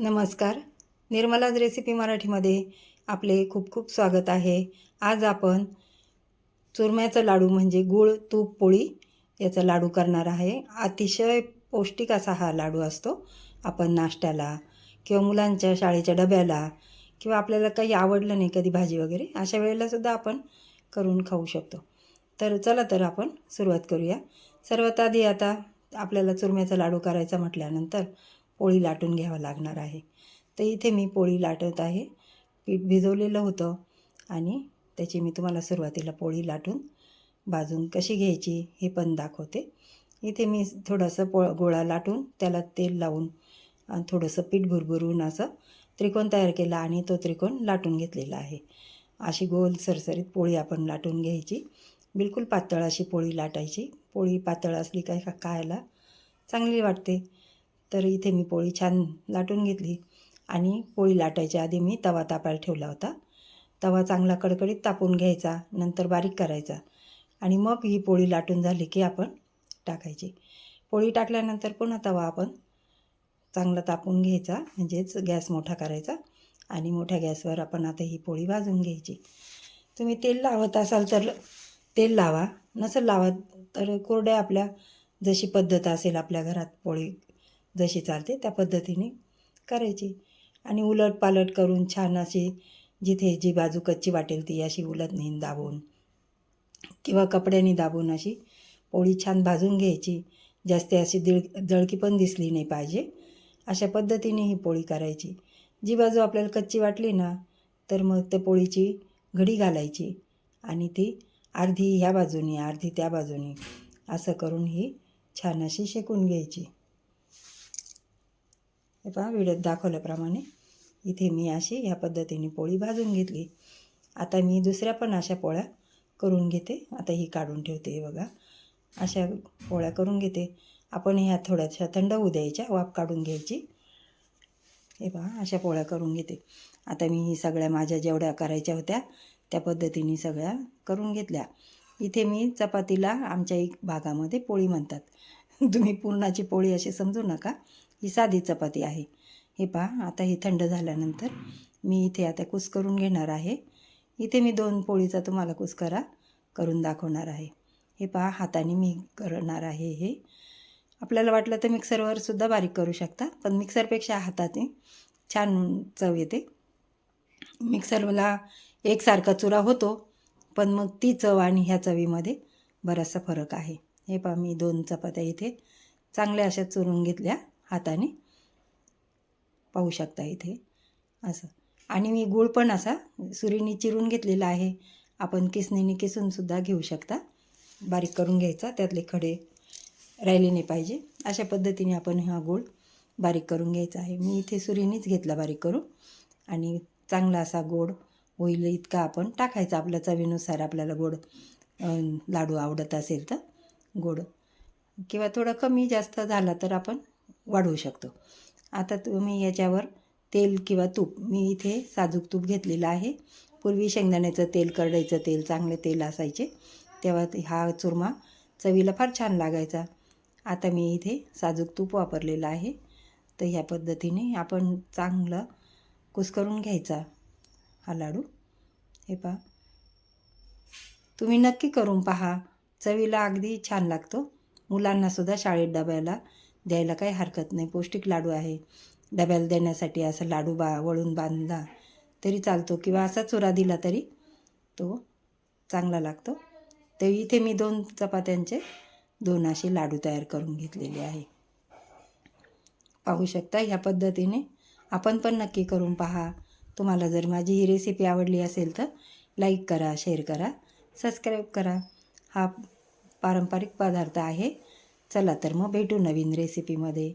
नमस्कार. निर्मलाज रेसिपी मराठीमध्ये आपले खूप खूप स्वागत आहे. आज आपण चुरम्याचा लाडू म्हणजे गूळ तूप पोळी याचा लाडू करणार आहे. अतिशय पौष्टिक असा हा लाडू असतो. आपण नाश्त्याला किंवा मुलांच्या शाळेच्या डब्याला किंवा आपल्याला काही आवडलं नाही कधी भाजी वगैरे अशा वेळेलासुद्धा आपण करून खाऊ शकतो. तर चला तर आपण सुरुवात करूया. सर्वात आधी आता आपल्याला चुरम्याचा लाडू करायचा म्हटल्यानंतर पोळी लाटून घ्यावं लागणार आहे. तर इथे मी पोळी लाटत आहे. पीठ भिजवलेलं होतं आणि त्याची मी तुम्हाला सुरुवातीला पोळी लाटून भाजून कशी घ्यायची हे पण दाखवते. इथे मी थोडंसं पो गोळा लाटून त्याला तेल लावून आणि थोडंसं पीठ भुरभुरून असं त्रिकोण तयार केला आणि तो त्रिकोण लाटून घेतलेला आहे. अशी गोल सरसरीत पोळी आपण लाटून घ्यायची. बिलकुल पातळ अशी पोळी लाटायची. पोळी पातळ असली काय का खायला चांगली वाटते. तर इथे मी पोळी छान लाटून घेतली. आणि पोळी लाटायच्या आधी मी तवा तापायला ठेवला होता. तवा चांगला कडकडीत तापून घ्यायचा नंतर बारीक करायचा. आणि मग ही पोळी लाटून झाली की आपण टाकायची. पोळी टाकल्यानंतर पुन्हा तवा आपण चांगला तापून घ्यायचा म्हणजेच गॅस मोठा करायचा. आणि मोठ्या गॅसवर आपण आता ही पोळी भाजून घ्यायची. तुम्ही तेल लावत असाल तर तेल लावा. नसेल लावत तर कोरड्या आपल्या जशी पद्धत असेल आपल्या घरात पोळी जशी चालते त्या पद्धतीने करायची. आणि उलट पालट करून छान अशी जिथे जी बाजू कच्ची वाटेल ती अशी उलट नेन दाबून किंवा कपड्याने दाबून अशी पोळी छान भाजून घ्यायची. जास्त अशी दिळ जळकी पण दिसली नाही पाहिजे. अशा पद्धतीने ही पोळी करायची. जी बाजू आपल्याला कच्ची वाटली ना तर मग त्या पोळीची घडी घालायची आणि ती अर्धी ह्या बाजूनी अर्धी त्या बाजूनी असं करून ही छान अशी शेकून घ्यायची. हे पहा व्हिडिओत दाखवल्याप्रमाणे इथे मी अशी ह्या पद्धतीने पोळी भाजून घेतली. आता मी दुसऱ्या पण अशा पोळ्या करून घेते. आता ही काढून ठेवते हे बघा. अशा पोळ्या करून घेते. आपण ह्या थोड्याशा थंड होऊ द्यायच्या वाफ काढून घ्यायची. हे पहा अशा पोळ्या करून घेते. आता मी ही सगळ्या माझ्या जेवढ्या करायच्या होत्या त्या पद्धतीने सगळ्या करून घेतल्या. इथे मी चपातीला आमच्या एक भागामध्ये पोळी म्हणतात. तुम्ही पूर्णाची पोळी अशी समजू नका. ही साधी चपाती आहे. हे पहा आता ही थंड झाल्यानंतर मी इथे आता कुस करून घेणार आहे. इथे मी दोन पोळीचा तुम्हाला कुस्करा करून दाखवणार आहे. हे पहा हाताने मी करणार आहे हे. आपल्याला वाटलं तर मिक्सरवर सुद्धा बारीक करू शकता पण मिक्सरपेक्षा हाताने छान चव येते. मिक्सरला एकसारखा चुरा होतो पण मग ती चव आणि ह्या चवीमध्ये बराचसा फरक आहे. हे पहा मी दोन चपात्या इथे चांगल्या अशा चुरून घेतल्या. हाताने पाहू शकता इथे. असं. आणि मी गूळ पण असा सुरीने चिरून घेतलेला आहे. आपण किसणीने किसूनसुद्धा घेऊ शकता. बारीक करून घ्यायचा. त्यातले खडे राहिले नाही पाहिजे. अशा पद्धतीने आपण हा गूळ बारीक करून घ्यायचा आहे. मी इथे सुरीनेच घेतला बारीक करून. आणि चांगला असा गोड होईल इतका आपण टाकायचा. आपल्या चवीनुसार आपल्याला गोड लाडू आवडत असेल तर गोड. किंवा थोडं कमी जास्त झाला तर आपण वाढवू शकतो. आता तुम्ही याच्यावर तेल किंवा तूप मी इथे साजूक तूप घेतलेलं आहे. पूर्वी शेंगदाण्याचं तेल करडईचं तेल चांगले तेल असायचे. तेव्हा हा चुरमा चवीला फार छान लागायचा. आता मी इथे साजूक तूप वापरलेलं आहे. तर ह्या पद्धतीने आपण चांगलं कुस्करून घ्यायचा हा लाडू. हे पहा. तुम्ही नक्की करून पहा. चवीला अगदी छान लागतो. मुलांनासुद्धा शाळेत डब्याला द्यायला काही हरकत नाही. पौष्टिक लाडू आहे. डब्याला देण्यासाठी असं लाडू बा वळून बांधला तरी चालतो किंवा असा चुरा दिला तरी तो चांगला लागतो. तर इथे मी दोन चपात्यांचे दोन असे लाडू तयार करून घेतलेले आहे. पाहू शकता ह्या पद्धतीने आपण पण नक्की करून पहा. तुम्हाला जर माझी ही रेसिपी आवडली असेल तर लाईक करा शेअर करा सबस्क्राईब करा. हा पारंपरिक पदार्थ आहे. चला तर मग भेटू नवीन रेसिपीमध्ये